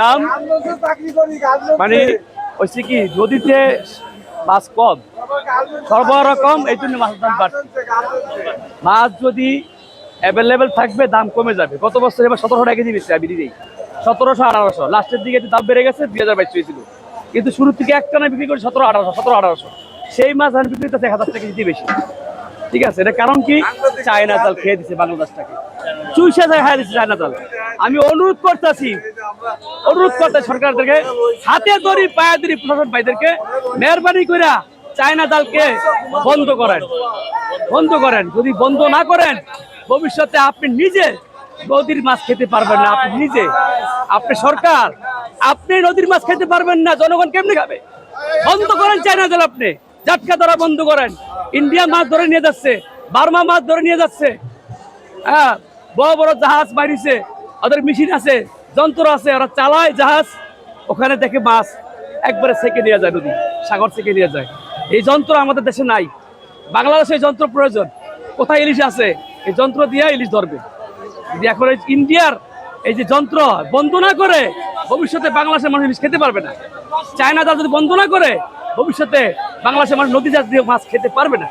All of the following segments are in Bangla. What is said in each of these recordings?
দাম? মানে হচ্ছে কি নদীতে মাছ কম? সরবরাহ কম এই জন্য মাছের দাম বাড়ছে। মাছ যদি অ্যাভেলেবেল থাকবে দাম কমে যাবে। গত বছর এবার সতেরোশো টাকা কেজি বেশি আমি নিজেই। সতেরোশো আঠারোশো। লাস্টের দিকে দাম বেড়ে গেছে দুই হাজার বাইশ হয়েছিল। কিন্তু শুরুর থেকে একটা না বিক্রি করি সতেরো আঠারোশো সতেরো আঠারোশো। সেই মাছ আমি বিক্রি করতে এক হাজার টাকা কেজি বেশি। ঠিক আছে? এটা কারণ কি? চায়না জাল খেয়ে দিচ্ছে বাংলাদেশটাকে। চুইসা যায় খাই দিচ্ছে চায়না জাল আমি অনুরোধ করতেছি অনুরোধ করতে সরকারদেরকে, হাতে ধরি, পায়ে ধরি প্রশাসন ভাইদেরকে, মেহরবানি করে চায়না জালকে বন্ধ করেন। বন্ধ করেন। যদি বন্ধ না করেন, ভবিষ্যতে আপনি নিজে নদীর মাছ খেতে পারবেন না, আপনি নিজে। আপনি সরকার, আপনি নদীর মাছ খেতে পারবেন না, জনগণ কেমনি খাবে? বন্ধ করেন চায়না জাল আপনি। জাটকা ধরা বন্ধ করেন। ইন্ডিয়া মাছ ধরে নিয়ে যাচ্ছে, বার্মা মাছ ধরে নিয়ে যাচ্ছে। হ্যাঁ বড় বড় জাহাজ বাড়িছে ওদের মেশিন আছে। যন্ত্র আছে ওরা চালায় জাহাজ ওখানে দেখে মাছ একবারে সেকে নিয়ে যায় নদী সাগর থেকে নিয়ে যায়। এই যন্ত্র আমাদের দেশে নাই। বাংলাদেশে এই যন্ত্র প্রয়োজন। কোথায় ইলিশ আছে? এই যন্ত্র দিয়ে ইলিশ ধরবে। যদি এখন এই ইন্ডিয়ার এই যে যন্ত্র বন্ধ না করে ভবিষ্যতে বাংলাদেশের মানুষ ইলিশ খেতে পারবে না। চায়না জাল যদি বন্ধ না করে ভবিষ্যতে বাংলাদেশের মানুষ নদী জাতীয় মাছ খেতে পারবে না।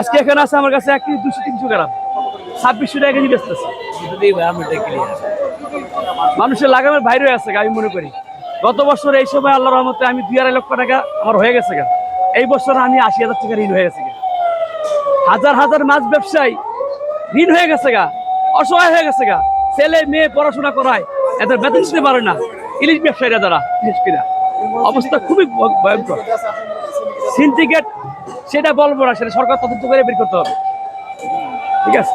আজকে এখানে আছে আমার কাছে এক দুশো তিনশো গ্রাম। ছাব্বিশশো টাকা কেজি বেচতেছে মানুষের লাগামের বাইরে আছে আমি মনে করি। গত বছর এই সময় আল্লাহ রহমতে আমি দুই আড়াই লক্ষ টাকা আমার হয়ে গেছে গা। এই বছর আমি আশি হাজার টাকা ঋণ হয়ে গেছে গা। হাজার হাজার মাছ ব্যবসায়ী ঋণ হয়ে গেছে গা অসহায় হয়ে গেছে গা। ছেলে মেয়ে পড়াশোনা করায় এদের বেতন দিতে পারে না। ইলিশ ব্যবসায়ীরা যারা বিশেষ করে। অবস্থা খুবই ভয়ঙ্কর। সিন্ডিকেট সেটা বলব না সেটা সরকার তদন্ত করে বের করতে হবে। ঠিক আছে?